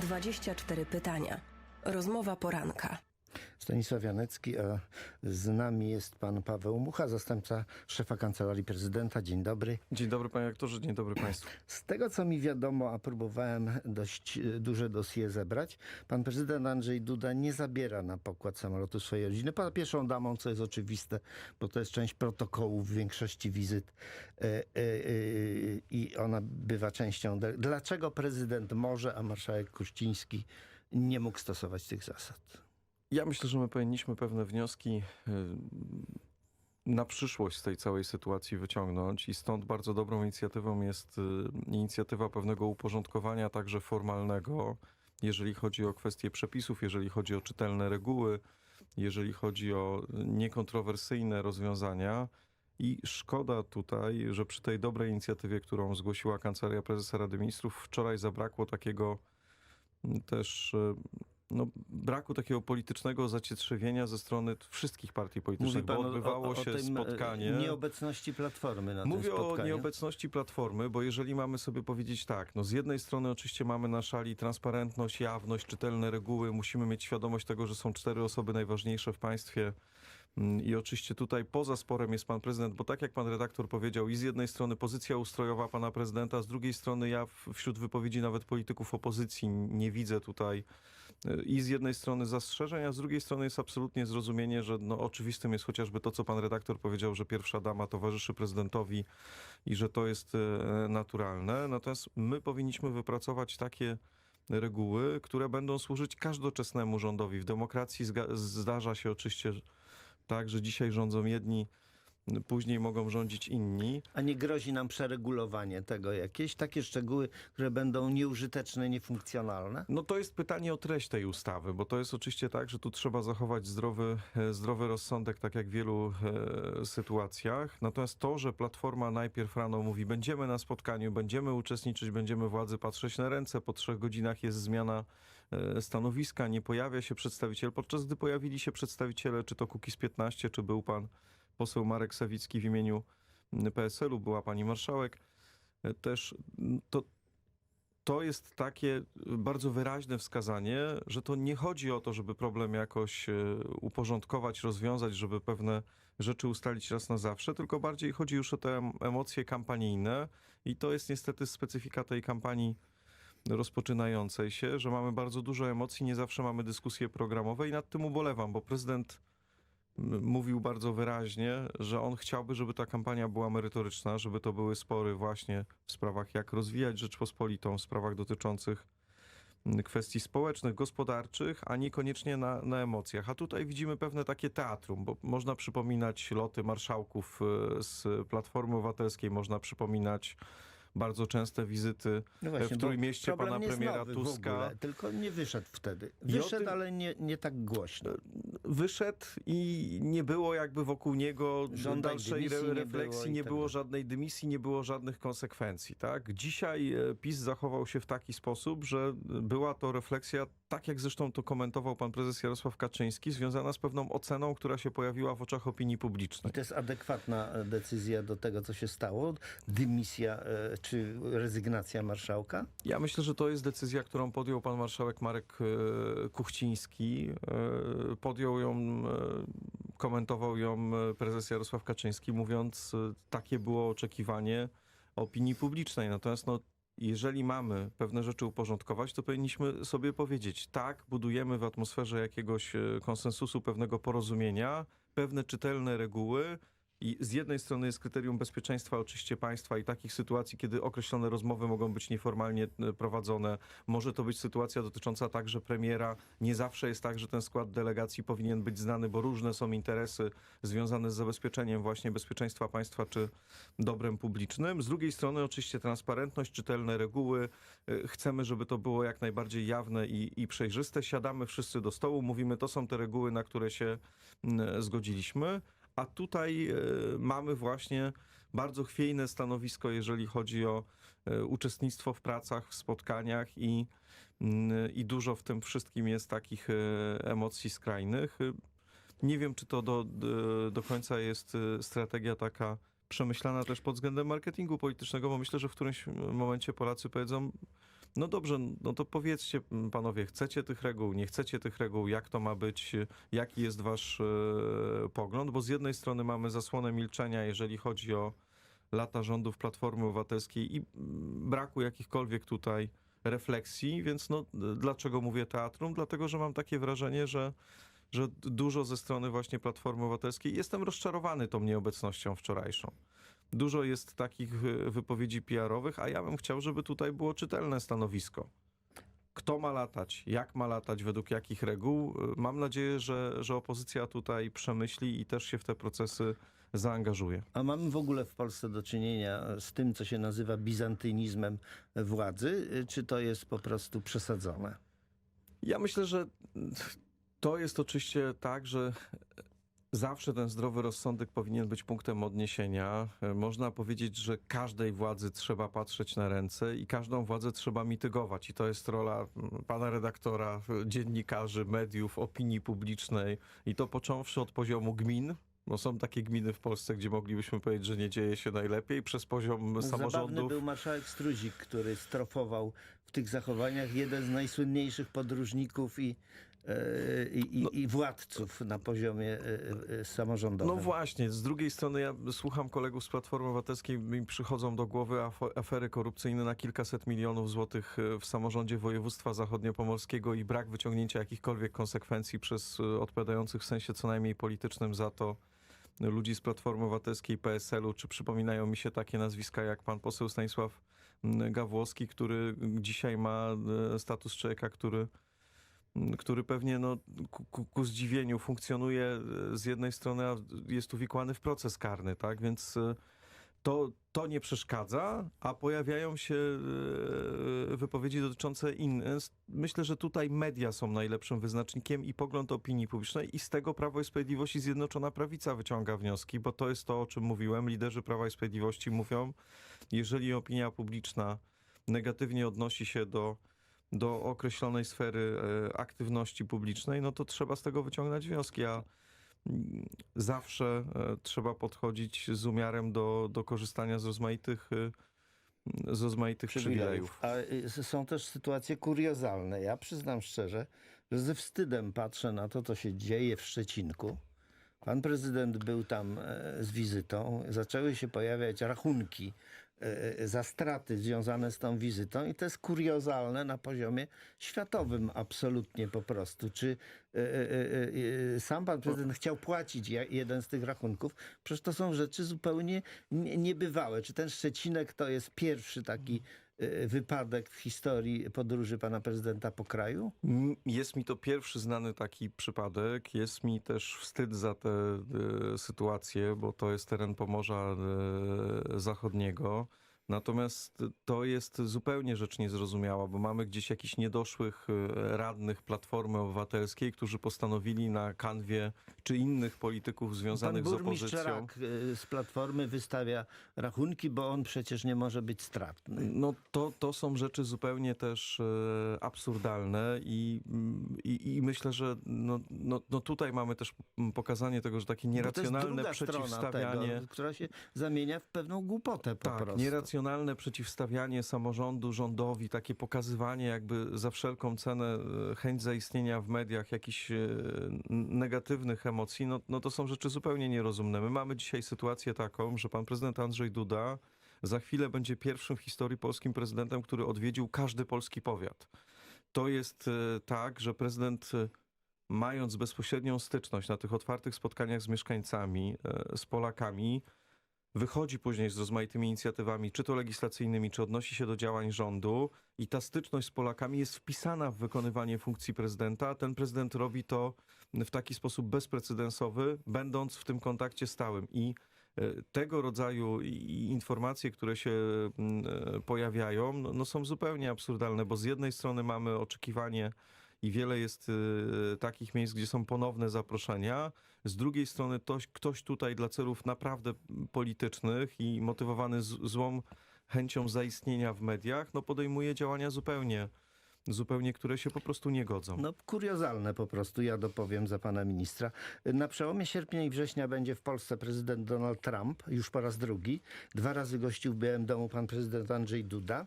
24 pytania. Rozmowa poranka. Stanisław Janecki, a z nami jest pan Paweł Mucha, zastępca szefa Kancelarii Prezydenta. Dzień dobry. Dzień dobry panie aktorze, dzień dobry państwu. Z tego co mi wiadomo, a próbowałem dość e, duże dosie zebrać, pan prezydent Andrzej Duda nie zabiera na pokład samolotu swojej rodziny. Poza pierwszą damą, co jest oczywiste, bo to jest część protokołu w większości wizyt e, e, i ona bywa częścią. Dlaczego prezydent może, a marszałek Kuściński nie mógł stosować tych zasad? Ja myślę, że my powinniśmy pewne wnioski na przyszłość z tej całej sytuacji wyciągnąć i stąd bardzo dobrą inicjatywą jest inicjatywa pewnego uporządkowania także formalnego, jeżeli chodzi o kwestie przepisów, jeżeli chodzi o czytelne reguły, jeżeli chodzi o niekontrowersyjne rozwiązania. I szkoda tutaj, że przy tej dobrej inicjatywie, którą zgłosiła Kancelaria Prezesa Rady Ministrów, wczoraj zabrakło takiego też no, braku takiego politycznego zacietrzewienia ze strony wszystkich partii politycznych, bo odbywało się tym, e, spotkanie. Nieobecności Platformy na Mówię tym o spotkaniu. nieobecności Platformy, bo jeżeli mamy sobie powiedzieć tak, no z jednej strony oczywiście mamy na szali transparentność, jawność, czytelne reguły, musimy mieć świadomość tego, że są cztery osoby najważniejsze w państwie Mm, i oczywiście tutaj poza sporem jest pan prezydent, bo tak jak pan redaktor powiedział, i z jednej strony pozycja ustrojowa pana prezydenta, z drugiej strony ja wśród wypowiedzi nawet polityków opozycji nie widzę tutaj i z jednej strony zastrzeżeń, a z drugiej strony jest absolutnie zrozumienie, że no oczywistym jest chociażby to, co pan redaktor powiedział, że pierwsza dama towarzyszy prezydentowi i że to jest e, naturalne. Natomiast my powinniśmy wypracować takie reguły, które będą służyć każdoczesnemu rządowi. W demokracji zdarza się oczywiście tak, że dzisiaj rządzą jedni, później mogą rządzić inni. A nie grozi nam przeregulowanie tego jakieś takie szczegóły, które będą nieużyteczne, niefunkcjonalne? No to jest pytanie o treść tej ustawy, bo to jest oczywiście tak, że tu trzeba zachować zdrowy, e, zdrowy rozsądek, tak jak w wielu e, sytuacjach. Natomiast to, że Platforma najpierw rano mówi, będziemy na spotkaniu, będziemy uczestniczyć, będziemy władzy patrzeć na ręce, po trzech godzinach jest zmiana e, stanowiska, nie pojawia się przedstawiciel, podczas gdy pojawili się przedstawiciele, czy to Kukiz 15, czy był pan poseł Marek Sawicki w imieniu PSL-u, była pani marszałek, e, też to, to jest takie bardzo wyraźne wskazanie, że to nie chodzi o to, żeby problem jakoś e, uporządkować, rozwiązać, żeby pewne rzeczy ustalić raz na zawsze, tylko bardziej chodzi już o te em- emocje kampanijne i to jest niestety specyfika tej kampanii rozpoczynającej się, że mamy bardzo dużo emocji, nie zawsze mamy dyskusje programowe i nad tym ubolewam, bo prezydent mówił bardzo wyraźnie, że on chciałby, żeby ta kampania była merytoryczna, żeby to były spory właśnie w sprawach, jak rozwijać Rzeczpospolitą, w sprawach dotyczących m, kwestii społecznych, gospodarczych, a niekoniecznie na, na emocjach. A tutaj widzimy pewne takie teatrum, bo można przypominać loty marszałków e, z Platformy Obywatelskiej, można przypominać bardzo częste wizyty No w bo Trójmieście pana premiera Tuska. W ogóle, tylko nie wyszedł wtedy. Wyszedł, tym- ale nie, nie tak głośno. Wyszedł i nie było jakby wokół niego Żadnej dalszej dymisji re- nie refleksji, było nie było żadnej dymisji, nie było żadnych konsekwencji. Tak? Dzisiaj e, PiS zachował się w taki sposób, że była to refleksja, tak jak zresztą to komentował pan prezes Jarosław Kaczyński, związana z pewną oceną, która się pojawiła w oczach opinii I publicznej. to jest adekwatna e, decyzja do tego, co się stało? Dymisja e, czy rezygnacja marszałka? Ja myślę, że to jest decyzja, którą podjął pan marszałek Marek e, Kuchciński. Podjął ją, komentował ją prezes Jarosław Kaczyński, mówiąc, takie było oczekiwanie opinii publicznej. Natomiast no, jeżeli mamy pewne rzeczy uporządkować, to powinniśmy sobie powiedzieć, tak, budujemy w atmosferze jakiegoś e, konsensusu, pewnego porozumienia, pewne czytelne reguły, i z jednej strony jest kryterium bezpieczeństwa oczywiście państwa i takich sytuacji, kiedy określone rozmowy mogą być nieformalnie e, prowadzone. Może to być sytuacja dotycząca także premiera. Nie zawsze jest tak, że ten skład delegacji powinien być znany, bo różne są interesy związane z zabezpieczeniem właśnie bezpieczeństwa państwa czy dobrem publicznym. Z drugiej strony oczywiście transparentność, czytelne reguły. E, Chcemy, żeby to było jak najbardziej jawne i, i przejrzyste. Siadamy wszyscy do stołu, mówimy, to są te reguły, na które się mm, zgodziliśmy. A tutaj e, mamy właśnie bardzo chwiejne stanowisko, jeżeli chodzi o e, uczestnictwo w pracach, w spotkaniach i, mm, i dużo w tym wszystkim jest takich e, emocji skrajnych. Nie wiem, czy to do, do, końca jest strategia taka przemyślana też pod względem marketingu politycznego, bo myślę, że w którymś momencie Polacy powiedzą, No dobrze, no to powiedzcie m, panowie, chcecie tych reguł, nie chcecie tych reguł, jak to ma być, jaki jest wasz e, pogląd, bo z jednej strony mamy zasłonę milczenia, jeżeli chodzi o lata rządów Platformy Obywatelskiej i mm, braku jakichkolwiek tutaj refleksji, więc no dlaczego mówię teatrum? Dlatego, że mam takie wrażenie, że że dużo ze strony właśnie Platformy Obywatelskiej. Jestem rozczarowany tą nieobecnością wczorajszą. Dużo jest takich e, wypowiedzi PR-owych, a ja bym chciał, żeby tutaj było czytelne stanowisko. Kto ma latać, jak ma latać, według jakich reguł. E, Mam nadzieję, że, że opozycja tutaj przemyśli i też się w te procesy zaangażuje. A mamy w ogóle w Polsce do czynienia z tym, co się nazywa bizantynizmem władzy, y, czy to jest po prostu przesadzone? Ja myślę, że to jest oczywiście tak, że zawsze ten zdrowy rozsądek powinien być punktem odniesienia. E, Można powiedzieć, że każdej władzy trzeba patrzeć na ręce i każdą władzę trzeba mitygować. I to jest rola mm, pana redaktora, e, dziennikarzy, mediów, opinii publicznej. I to począwszy od poziomu gmin. Bo są takie gminy w Polsce, gdzie moglibyśmy powiedzieć, że nie dzieje się najlepiej, przez poziom Zabawny samorządów. był marszałek Struzik, który strofował w tych zachowaniach jeden z najsłynniejszych podróżników i, i, No- i władców na poziomie e, e, samorządowym. No właśnie, z drugiej strony ja słucham kolegów z Platformy Obywatelskiej, mi przychodzą do głowy afery korupcyjne na kilkaset milionów złotych e, w samorządzie województwa zachodniopomorskiego i brak wyciągnięcia jakichkolwiek konsekwencji przez odpowiadających w sensie co najmniej politycznym za to ludzi z Platformy Obywatelskiej PSL-u. Czy przypominają mi się takie nazwiska jak pan poseł Stanisław Gawłowski, który dzisiaj ma status człowieka, który który pewnie no, ku, ku, zdziwieniu funkcjonuje e, z jednej strony, a jest uwikłany w proces karny, tak? Więc e, to, to nie przeszkadza, a pojawiają się e, wypowiedzi dotyczące innych. Myślę, że tutaj media są najlepszym wyznacznikiem i pogląd opinii publicznej i z tego Prawo i Sprawiedliwość i Zjednoczona Prawica wyciąga wnioski, bo to jest to, o czym mówiłem. Liderzy Prawa i Sprawiedliwości mówią, jeżeli opinia publiczna negatywnie odnosi się do do określonej sfery e, aktywności publicznej, no to trzeba z tego wyciągnąć wnioski, a mm, zawsze e, trzeba podchodzić z umiarem do, do korzystania z rozmaitych, e, z rozmaitych przywilejów. A y, są też sytuacje kuriozalne. Ja przyznam szczerze, że ze wstydem patrzę na to, co się dzieje w Szczecinku. Pan prezydent był tam z wizytą. Zaczęły się pojawiać rachunki za straty związane z tą wizytą i to jest kuriozalne na poziomie światowym absolutnie po prostu. Czy e, e, e, e, sam pan prezydent chciał płacić jeden z tych rachunków? Przecież to są rzeczy zupełnie nie- niebywałe. Czy ten Szczecinek to jest pierwszy taki e, wypadek w historii podróży pana prezydenta po kraju? Jest mi to pierwszy znany taki przypadek. Jest mi też wstyd za tę e, sytuację, bo to jest teren Pomorza e, Zachodniego. Natomiast to jest zupełnie rzecz niezrozumiała, bo mamy gdzieś jakichś niedoszłych e, radnych Platformy Obywatelskiej, którzy postanowili na kanwie czy innych polityków Pan związanych z burmistrz opozycją. Rak e, z Platformy wystawia rachunki, bo on przecież nie może być stratny. No to, to są rzeczy zupełnie też e, absurdalne i, i, i myślę, że no, no, no tutaj mamy też pokazanie tego, że takie Bo to jest nieracjonalne strona przeciwstawianie. tego, która się zamienia w pewną głupotę po Tak, prostu. Nieracjonalne przeciwstawianie samorządu rządowi, takie pokazywanie jakby za wszelką cenę e, chęć zaistnienia w mediach jakichś e, negatywnych emocji, no, no to są rzeczy zupełnie nierozumne. My mamy dzisiaj sytuację taką, że pan prezydent Andrzej Duda za chwilę będzie pierwszym w historii polskim prezydentem, który odwiedził każdy polski powiat. To jest e, tak, że prezydent mając bezpośrednią styczność na tych otwartych spotkaniach z mieszkańcami, z Polakami, wychodzi później z rozmaitymi inicjatywami, czy to legislacyjnymi, czy odnosi się do działań rządu i ta styczność z Polakami jest wpisana w wykonywanie funkcji prezydenta. Ten prezydent robi to w taki sposób bezprecedensowy, będąc w tym kontakcie stałym i e, tego rodzaju informacje, które się mm, e, pojawiają, no, no są zupełnie absurdalne, bo z jednej strony mamy oczekiwanie i wiele jest e, takich miejsc, gdzie są ponowne zaproszenia, z drugiej strony ktoś, ktoś tutaj dla celów naprawdę politycznych i motywowany z, złą chęcią zaistnienia w mediach, no podejmuje działania zupełnie, zupełnie, które się po prostu nie godzą. No kuriozalne po prostu, ja dopowiem za pana ministra. Na przełomie sierpnia i września będzie w Polsce prezydent Donald Trump, już po raz drugi. Dwa razy gościł w Białym Domu pan prezydent Andrzej Duda.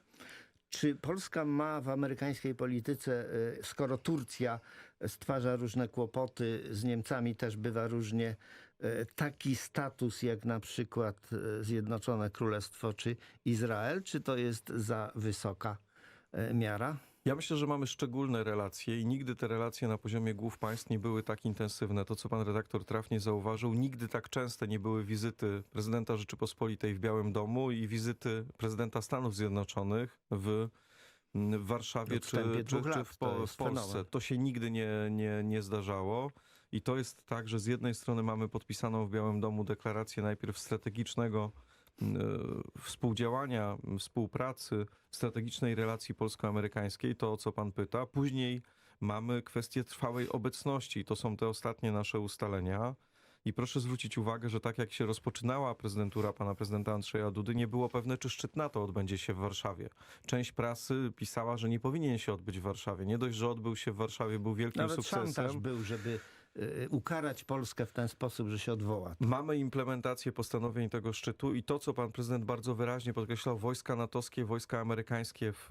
Czy Polska ma w amerykańskiej polityce, y, skoro Turcja stwarza różne kłopoty, z Niemcami też bywa różnie, y, taki status jak na przykład y, Zjednoczone Królestwo czy Izrael, czy to jest za wysoka miara? Ja myślę, że mamy szczególne relacje i nigdy te relacje na poziomie głów państw nie były tak intensywne. To, co pan redaktor trafnie zauważył, nigdy tak częste nie były wizyty prezydenta Rzeczypospolitej w Białym Domu i wizyty prezydenta Stanów Zjednoczonych w, w Warszawie czy, czy, czy lat w, po, w Polsce. fenomen. To się nigdy nie, nie, nie zdarzało. I to jest tak, że z jednej strony mamy podpisaną w Białym Domu deklarację najpierw strategicznego współdziałania, współpracy, strategicznej relacji polsko-amerykańskiej, to o co pan pyta. Później mamy kwestię trwałej obecności. To są te ostatnie nasze ustalenia. I proszę zwrócić uwagę, że tak jak się rozpoczynała prezydentura pana prezydenta Andrzeja Dudy, nie było pewne, czy szczyt NATO odbędzie się w Warszawie. Część prasy pisała, że nie powinien się odbyć w Warszawie. Nie dość, że odbył się w Warszawie, był wielkim Nawet sukcesem. szantaż był, żeby ukarać Polskę w ten sposób, że się odwoła. Mamy implementację postanowień tego szczytu i to, co pan prezydent bardzo wyraźnie podkreślał, wojska natowskie, wojska amerykańskie w,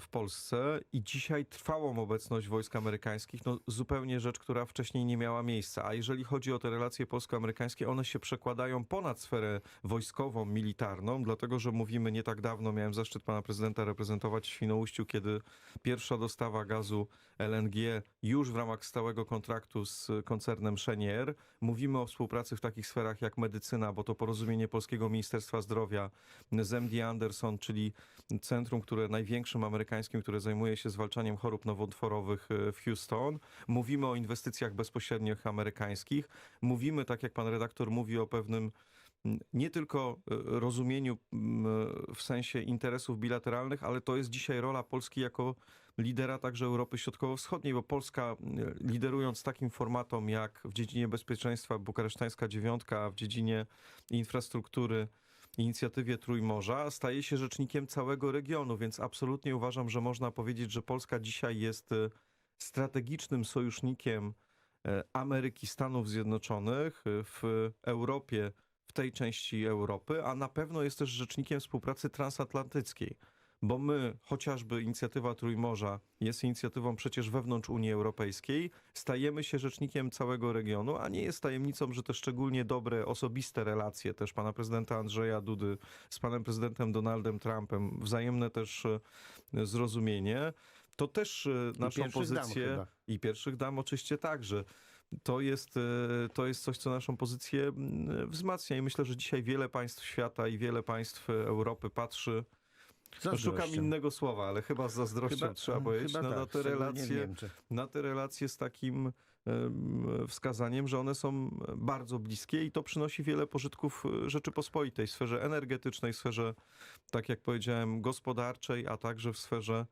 w Polsce i dzisiaj trwałą obecność wojsk amerykańskich, no zupełnie rzecz, która wcześniej nie miała miejsca. A jeżeli chodzi o te relacje polsko-amerykańskie, one się przekładają ponad sferę wojskową, militarną, dlatego, że mówimy nie tak dawno, miałem zaszczyt pana prezydenta reprezentować w Świnoujściu, kiedy pierwsza dostawa gazu LNG już w ramach stałego kontraktu z koncernem Chenier. Mówimy o współpracy w takich sferach jak medycyna, bo to porozumienie Polskiego Ministerstwa Zdrowia z MD Anderson, czyli centrum, które największym amerykańskim, które zajmuje się zwalczaniem chorób nowotworowych e, w Houston. Mówimy o inwestycjach bezpośrednich amerykańskich. Mówimy, tak jak pan redaktor mówi, o pewnym nie tylko e, rozumieniu m, w sensie interesów bilateralnych, ale to jest dzisiaj rola Polski jako lidera także Europy Środkowo-Wschodniej, bo Polska e, liderując takim formatom jak w dziedzinie bezpieczeństwa Bukaresztańska Dziewiątka, a w dziedzinie infrastruktury inicjatywie Trójmorza, staje się rzecznikiem całego regionu, więc absolutnie uważam, że można powiedzieć, że Polska dzisiaj jest e, strategicznym sojusznikiem e, Ameryki, Stanów Zjednoczonych e, w Europie, w tej części Europy, a na pewno jest też rzecznikiem współpracy transatlantyckiej. Bo my, chociażby inicjatywa Trójmorza jest inicjatywą przecież wewnątrz Unii Europejskiej, stajemy się rzecznikiem całego regionu, a nie jest tajemnicą, że te szczególnie dobre, osobiste relacje też pana prezydenta Andrzeja Dudy z panem prezydentem Donaldem Trumpem, wzajemne też e, zrozumienie, to też e, naszą pozycję i pierwszych dam oczywiście także. To jest, e, to jest coś, co naszą pozycję mm, wzmacnia i myślę, że dzisiaj wiele państw świata i wiele państw Europy patrzy no, Szukam innego słowa, ale chyba z zazdrością trzeba powiedzieć chyba na, na tak, te szczególnie w relacje, Niemczech. na te relacje z takim em, wskazaniem, że one są bardzo bliskie i to przynosi wiele pożytków e, Rzeczypospolitej w sferze energetycznej, w sferze, tak jak powiedziałem, gospodarczej, a także w sferze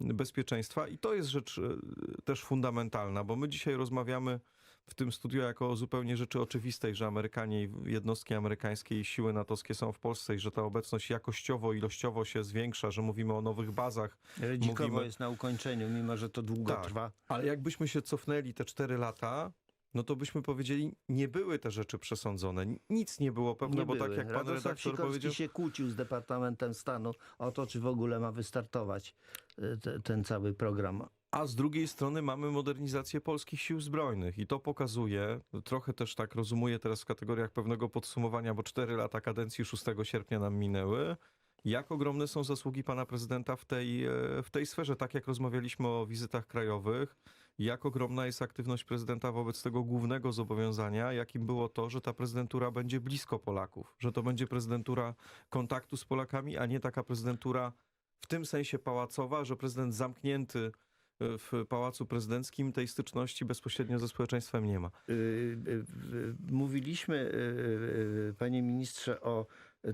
bezpieczeństwa. I to jest rzecz e, też fundamentalna, bo my dzisiaj rozmawiamy w tym studiu jako o zupełnie rzeczy oczywistej, że Amerykanie i jednostki amerykańskie i siły natowskie są w Polsce i że ta obecność jakościowo, ilościowo się zwiększa, że mówimy o nowych bazach. Redzikowo Mówimy- jest na ukończeniu, mimo że to długo Tak. trwa. Ale jakbyśmy się cofnęli te cztery lata, no to byśmy powiedzieli, nie były te rzeczy przesądzone. Nic nie było pewne, Nie bo tak były. jak pan Radosław redaktor Sikorski powiedział, się kłócił z Departamentem Stanu o to, czy w ogóle ma wystartować y, te, ten cały program. A z drugiej strony mamy modernizację polskich sił zbrojnych i to pokazuje, trochę też tak rozumuję teraz w kategoriach pewnego podsumowania, bo cztery lata kadencji 6 sierpnia nam minęły, jak ogromne są zasługi pana prezydenta w tej, e, w tej sferze, tak jak rozmawialiśmy o wizytach krajowych, jak ogromna jest aktywność prezydenta wobec tego głównego zobowiązania, jakim było to, że ta prezydentura będzie blisko Polaków, że to będzie prezydentura kontaktu z Polakami, a nie taka prezydentura w tym sensie pałacowa, że prezydent zamknięty w Pałacu Prezydenckim tej styczności bezpośrednio ze społeczeństwem nie ma. Y, y, y, Mówiliśmy, panie ministrze, o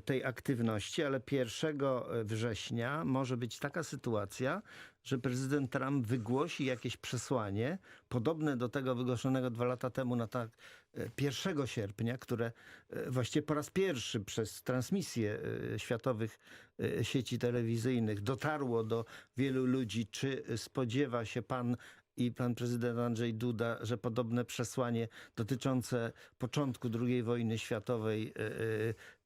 tej aktywności, ale 1 września może być taka sytuacja, że prezydent Trump wygłosi jakieś przesłanie podobne do tego wygłoszonego dwa lata temu na tak 1 sierpnia, które e, właściwie po raz pierwszy przez transmisję e, światowych e, sieci telewizyjnych dotarło do wielu ludzi. Czy spodziewa się pan i pan prezydent Andrzej Duda, że podobne przesłanie dotyczące początku II wojny światowej e,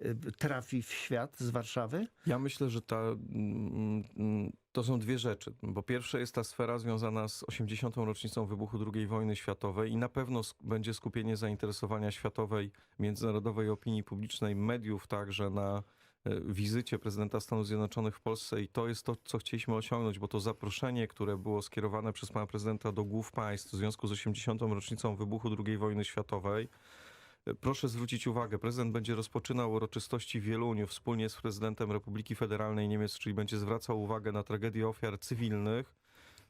e, e, trafi w świat z Warszawy? Ja myślę, że ta, mm, mm, to są dwie rzeczy. Bo pierwsze jest ta sfera związana z 80. rocznicą wybuchu II wojny światowej i na pewno będzie skupienie zainteresowania światowej, międzynarodowej opinii publicznej, mediów także na wizycie prezydenta Stanów Zjednoczonych w Polsce i to jest to, co chcieliśmy osiągnąć, bo to zaproszenie, które było skierowane przez pana prezydenta do głów państw w związku z 80. rocznicą wybuchu II wojny światowej, Proszę zwrócić uwagę, prezydent będzie rozpoczynał uroczystości w Wieluniu wspólnie z prezydentem Republiki Federalnej Niemiec, czyli będzie zwracał uwagę na tragedię ofiar cywilnych.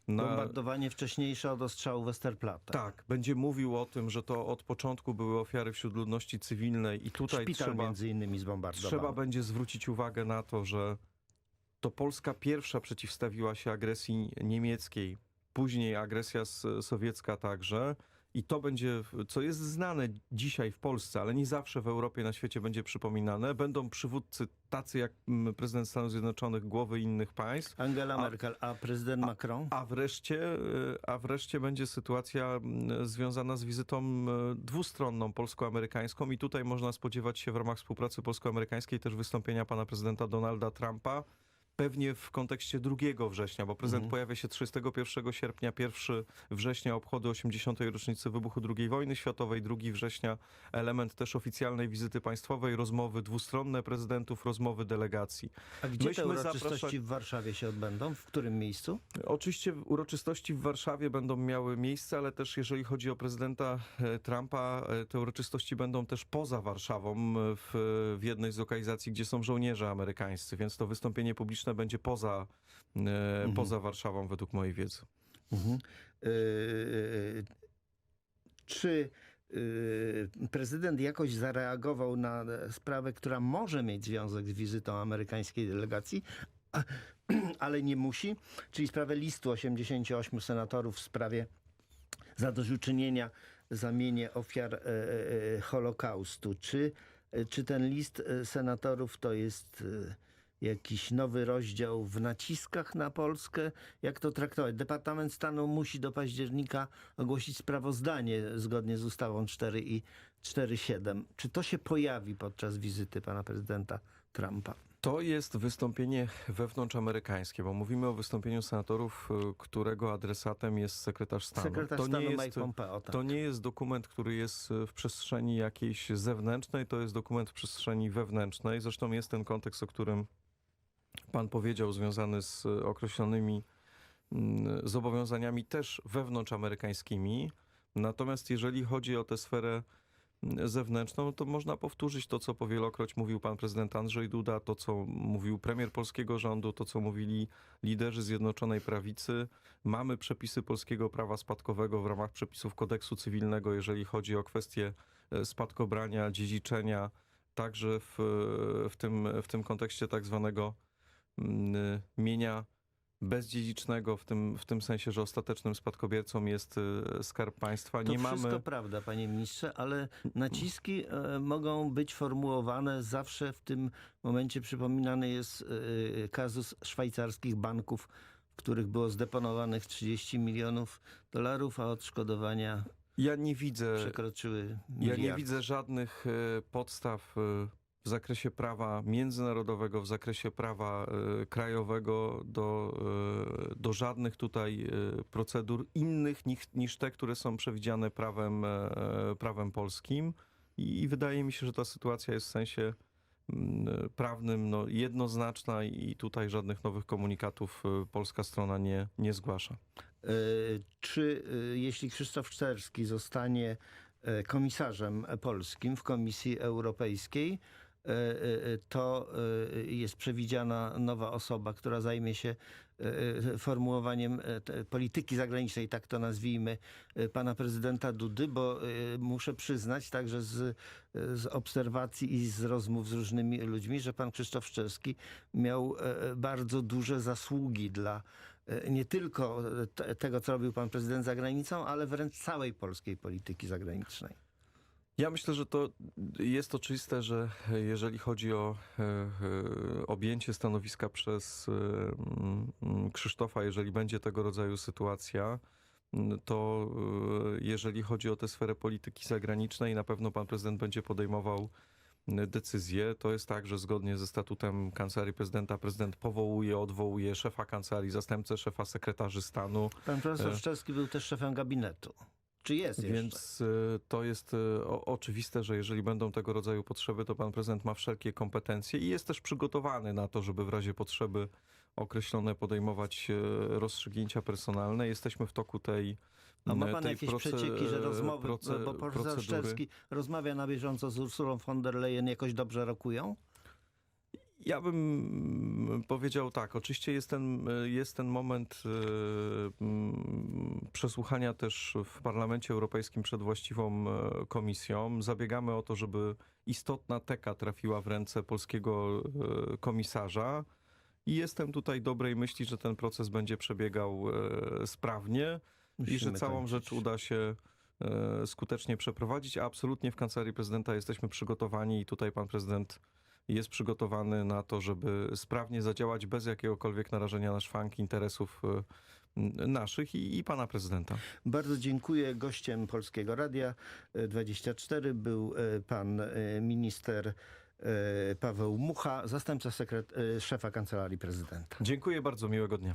Na, Bombardowanie wcześniejsze od ostrzału Westerplatte. tak, będzie mówił o tym, że to od początku były ofiary wśród ludności cywilnej i tutaj Szpital trzeba, między innymi zbombardowany. trzeba będzie zwrócić uwagę na to, że to Polska pierwsza przeciwstawiła się agresji niemieckiej, później agresja sowiecka także. I to będzie, co jest znane dzisiaj w Polsce, ale nie zawsze w Europie, na świecie będzie przypominane. Będą przywódcy tacy jak mm, prezydent Stanów Zjednoczonych, głowy innych państw. Angela A- Merkel, a prezydent Macron? A wreszcie, y, a wreszcie będzie sytuacja mm, związana z wizytą y, dwustronną polsko-amerykańską i tutaj można spodziewać się w ramach współpracy polsko-amerykańskiej też wystąpienia pana prezydenta Donalda Trumpa. Pewnie w kontekście 2 września, bo prezydent Mhm. pojawia się 31 sierpnia, 1 września obchody 80. rocznicy wybuchu II wojny światowej, 2 września element też oficjalnej wizyty państwowej, rozmowy dwustronne prezydentów, rozmowy delegacji. A gdzie te myśmy uroczystości zaprasza- w Warszawie się odbędą? W którym miejscu? Oczywiście uroczystości w Warszawie będą miały miejsce, ale też jeżeli chodzi o prezydenta e, Trumpa, e, te uroczystości będą też poza Warszawą, m, w, w jednej z lokalizacji, gdzie są żołnierze amerykańscy, więc to wystąpienie publiczne będzie poza, e, poza Warszawą, według mojej wiedzy. Mhm. Yy, czy prezydent jakoś zareagował na sprawę, która może mieć związek z wizytą amerykańskiej delegacji, ale nie musi, czyli sprawę listu 88 senatorów w sprawie zadośćuczynienia zamienie ofiar Holokaustu. Czy, czy ten list senatorów to jest jakiś nowy rozdział w naciskach na Polskę? Jak to traktować? Departament Stanu musi do października ogłosić sprawozdanie zgodnie z ustawą 4 i 4.7. Czy to się pojawi podczas wizyty pana prezydenta Trumpa? To jest wystąpienie wewnątrzamerykańskie, bo mówimy o wystąpieniu senatorów, e, którego adresatem jest sekretarz stanu. Sekretarz to stanu nie Mike jest, Pompeo. Tak. To nie jest dokument, który jest e, w przestrzeni jakiejś zewnętrznej, to jest dokument w przestrzeni wewnętrznej. Zresztą jest ten kontekst, o którym pan powiedział, związany z e, określonymi mm, zobowiązaniami też wewnątrzamerykańskimi. Natomiast jeżeli chodzi o tę sferę mm, zewnętrzną, to można powtórzyć to, co powielokroć mówił pan prezydent Andrzej Duda, to, co mówił premier polskiego rządu, to, co mówili liderzy Zjednoczonej Prawicy. Mamy przepisy polskiego prawa spadkowego w ramach przepisów kodeksu cywilnego, jeżeli chodzi o kwestie e, spadkobrania, dziedziczenia, także w, w, tym, w tym kontekście tak zwanego mienia bezdziedzicznego, w tym, w tym sensie, że ostatecznym spadkobiercą jest e, Skarb Państwa. To Nie wszystko mamy... prawda, panie ministrze, ale naciski e, mogą być formułowane zawsze w tym momencie. Przypominany jest e, kazus szwajcarskich banków, w których było zdeponowanych 30 milionów dolarów, a odszkodowania Ja nie widzę... przekroczyły Ja miliard. nie widzę żadnych e, podstaw w zakresie prawa międzynarodowego, w zakresie prawa e, krajowego do, e, do żadnych tutaj e, procedur innych niż, niż te, które są przewidziane prawem, prawem polskim. I, I wydaje mi się, że ta sytuacja jest w sensie mm, prawnym no, jednoznaczna i tutaj żadnych nowych komunikatów polska strona nie, nie zgłasza. Czy jeśli Krzysztof Czerski zostanie komisarzem polskim w Komisji Europejskiej, to e, jest przewidziana nowa osoba, która zajmie się e, formułowaniem e, polityki zagranicznej, tak to nazwijmy, e, pana prezydenta Dudy, bo e, muszę przyznać także z, z obserwacji i z rozmów z różnymi ludźmi, że pan Krzysztof Szczerski miał e, bardzo duże zasługi dla e, nie tylko te, tego, co robił pan prezydent za granicą, ale wręcz całej polskiej polityki zagranicznej. Ja myślę, że to jest oczywiste, że jeżeli chodzi o e, e, objęcie stanowiska przez e, Krzysztofa, jeżeli będzie tego rodzaju sytuacja, to jeżeli chodzi o tę sferę polityki zagranicznej, na pewno pan prezydent będzie podejmował decyzje. To jest tak, że zgodnie ze statutem Kancelarii Prezydenta prezydent powołuje, odwołuje szefa kancelarii, zastępcę szefa sekretarzy stanu. Pan profesor. Szczerski był też szefem gabinetu. Czy jest? Więc y, to jest y, o, oczywiste, że jeżeli będą tego rodzaju potrzeby, to pan prezydent ma wszelkie kompetencje i jest też przygotowany na to, żeby w razie potrzeby określone podejmować y, rozstrzygnięcia personalne. Jesteśmy w toku tej A ma y, pan tej jakieś proce- przecieki, że rozmowy, proce- bo profesor. Szczerski rozmawia na bieżąco z Ursulą von der Leyen, jakoś dobrze rokują? Ja bym powiedział tak, oczywiście jest ten, jest ten moment e, mm, przesłuchania też w Parlamencie Europejskim przed właściwą e, komisją. Zabiegamy o to, żeby istotna teka trafiła w ręce polskiego e, komisarza i jestem tutaj dobrej myśli, że ten proces będzie przebiegał sprawnie i że Musimy całą kończyć. rzecz uda się skutecznie przeprowadzić, a absolutnie w Kancelarii Prezydenta jesteśmy przygotowani i tutaj pan prezydent jest przygotowany na to, żeby sprawnie zadziałać bez jakiegokolwiek narażenia na szwank interesów n- naszych i, i pana prezydenta. Bardzo dziękuję. Gościem Polskiego Radia e, 24 był e, pan minister Paweł Mucha, zastępca sekret- szefa Kancelarii Prezydenta. Dziękuję bardzo, miłego dnia.